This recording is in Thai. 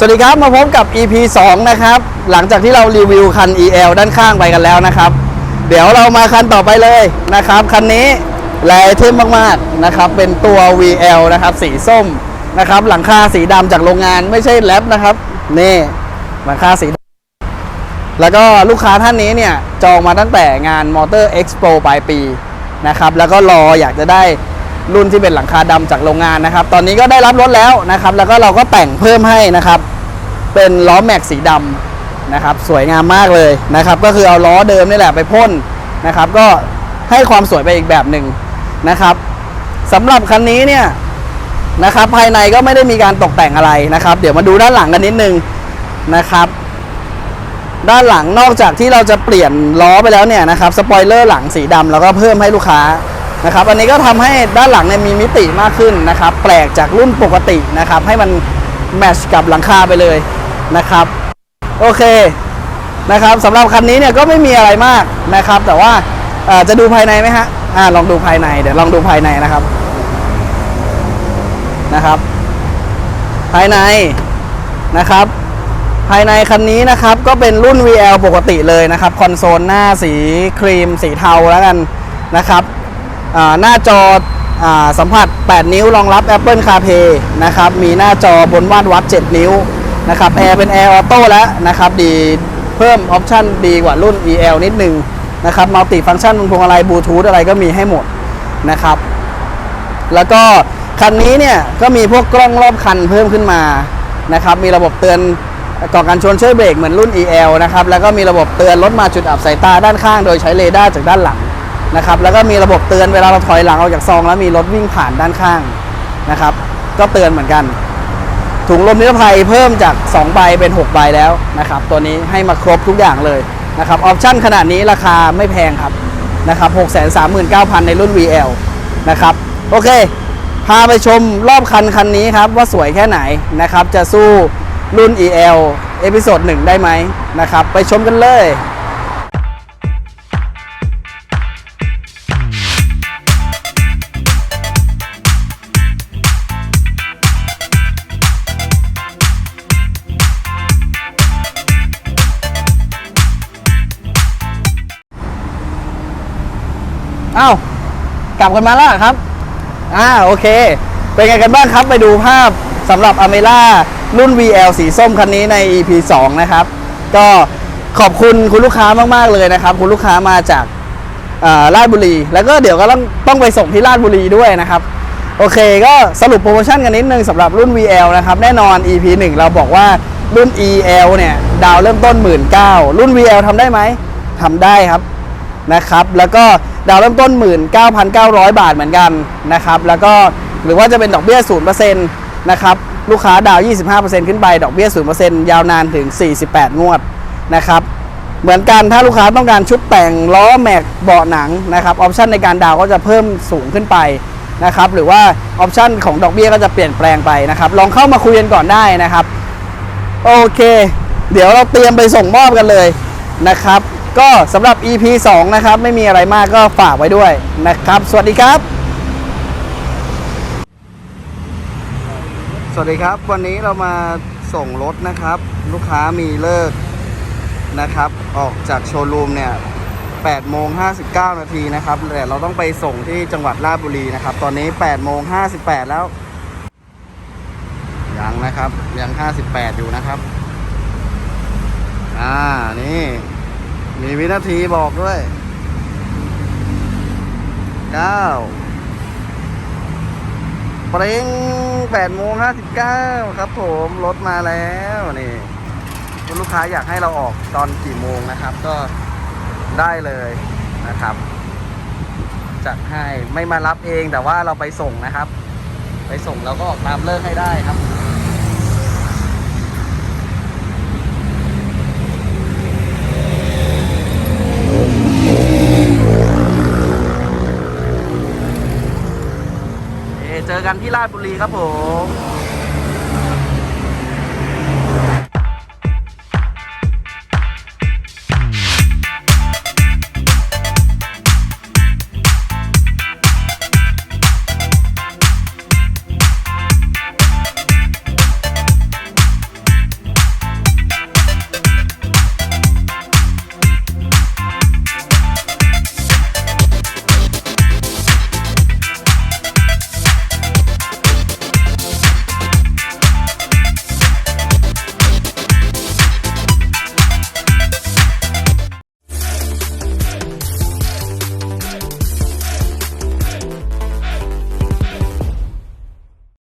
สวัสดีครับ มาพบกับ EP 2 นะครับ หลังจากที่เรารีวิวคัน EL ด้านข้างไปกันแล้วนะครับ เดี๋ยวเรามาคันต่อไปเลยนะครับ คันนี้แลเทมมากๆนะครับ เป็นตัว VL นะครับ สีส้มนะครับ หลังคาสีดำจากโรงงานไม่ใช่แรปนะครับ นี่หลังคาสีดำแล้วก็ลูกค้าท่านนี้เนี่ยจองมาตั้งแต่งาน Motor Expo ปลายปีนะครับ แล้วก็รออยากจะได้ รุ่นที่เป็นหลังคาดำจากโรงงานนะครับ ตอนนี้ก็ได้รับรถแล้วนะครับ แล้วก็เราก็แต่งเพิ่มให้นะครับ เป็นล้อแม็กสีดำนะครับ สวยงามมากเลยนะครับ ก็คือเอาล้อเดิมนี่แหละไปพ่นนะครับ ก็ให้ความสวยไปอีกแบบหนึ่งนะครับสำหรับคันนี้เนี่ยนะครับ ภายในก็ไม่ได้มีการตกแต่งอะไรนะครับ เดี๋ยวมาดูด้านหลังกันนิดนึงนะครับ ด้านหลังนอกจากที่เราจะเปลี่ยนล้อไปแล้วเนี่ยนะครับสปอยเลอร์หลังสีดำแล้วก็เพิ่มให้ลูกค้า นะครับอันนี้ก็ทำให้ด้านหลังเนี่ยมีมิติมากขึ้นนะครับ แปลกจากรุ่นปกตินะครับ ให้มันแมชกับหลังคาไปเลยนะครับ โอเคนะครับสำหรับคันนี้เนี่ยก็ไม่มีอะไรมากนะครับ แต่ว่าจะดูภายในไหมฮะอ่าลองดูภายในเดี๋ยวลองดูภายในนะครับนะครับ ภายในนะครับ ภายในคันนี้นะครับก็เป็นรุ่น VL ปกติเลยนะครับคอนโซลหน้าสีครีมสีเทาแล้วกันนะครับ หน้าจออสัมผัส 8 นิ้วรองรับ Apple CarPlay นะครับมีหน้าจอบนวาดวัด 7 นิ้วนะครับแอร์เป็นแอร์ออโต้แล้วนะครับดีเพิ่มออปชั่นดีกว่ารุ่น EL นิดนึงนะครับมัลติฟังก์ชันบนพวงมาลัยบลูทูธอะไรก็มีให้หมดนะครับ แล้วก็คันนี้เนี่ยก็มีพวกกล้องรอบคันเพิ่มขึ้นมานะครับมีระบบเตือนก่อการชนช่วยเบรกเหมือนรุ่น EL นะครับแล้วก็มีระบบเตือนรถมาจุดอับสายตาด้านข้าง โดยใช้เรดาร์จากด้านหลัง นะครับแล้วก็มีระบบเตือนเวลาเราถอยหลังออกจากซอง แล้วมีรถวิ่งผ่านด้านข้างนะครับ ก็เตือนเหมือนกัน ถุงลมนิรภัยเพิ่มจาก 2 ใบเป็น 6 ใบแล้วนะครับ ตัวนี้ให้มาครบทุกอย่างเลยนะครับออปชั่นขนาดนี้ราคาไม่แพงครับนะครับ639,000 ในรุ่น VL นะครับโอเค พาไปชมรอบคันคันนี้ครับ ว่าสวยแค่ไหนนะครับ จะสู้รุ่น EL เอพิโซด1ได้ไหมนะครับ ไปชมกันเลย อ้าวกลับกันมาแล้วครับอ่าโอเค เป็นไงกันบ้างครับไปดูภาพสำหรับอเมล่ารุ่น VL สีส้มคันนี้ใน EP 2 นะครับ ก็ขอบคุณคุณลูกค้ามาก ๆ เลยนะครับ คุณลูกค้ามาจาการาชบุรี แล้วก็เดี๋ยวก็ต้องต้องไปส่งที่ราชบุรีด้วยนะครับ โอเคก็สรุปโปรโมชั่นกันนิดนึงสำหรับรุ่น VL นะครับ แน่นอน EP 1 เราบอกว่ารุ่น EL เนี่ย ดาวเริ่มต้น 19,000 รุ่น VL ทำได้ไหมทำได้ครับ นะครับ แล้วก็ดาวเริ่มต้น 19,900 บาทเหมือนกันนะครับ แล้วก็หรือว่าจะเป็นดอกเบี้ย 0%นะครับ ลูกค้าดาว 25%ขึ้นไป ดอกเบี้ย 0%ยาวนานถึง 48 งวดนะครับ เหมือนกันถ้าลูกค้าต้องการชุดแต่งล้อแม็กเบาะหนังนะครับ ออปชันในการดาวก็จะเพิ่มสูงขึ้นไปนะครับ หรือว่าออปชันของดอกเบี้ยก็จะเปลี่ยนแปลงไปนะครับ ลองเข้ามาคุยกันก่อนได้นะครับ โอเค เดี๋ยวเราเตรียมไปส่งมอบกันเลยนะครับ ก็สำหรับ EP 2 นะครับ ไม่มีอะไรมากก็ฝากไว้ด้วยนะครับ สวัสดีครับ สวัสดีครับ วันนี้เรามาส่งรถนะครับ ลูกค้ามีเลิกนะครับ ออกจากโชว์รูมเนี่ย8โมง59 นาทีนะครับแต่เราต้องไปส่งที่จังหวัดราชบุรีนะครับ ตอนนี้8โมง58 แล้ว ยังนะครับ ยัง 58 อยู่นะครับ อ่า นี่ มีวินาทีบอกด้วย9เปร่ง8โมง59ครับผม รถมาแล้วนี่คุณลูกค้าอยากให้เราออกตอนกี่โมงนะครับ ก็ได้เลยนะครับ จัดให้ไม่มารับเองแต่ว่าเราไปส่งนะครับ ไปส่งแล้วก็ออกตามเลิกให้ได้ครับ เอ่อเจอ กันที่ราชบุรีครับผม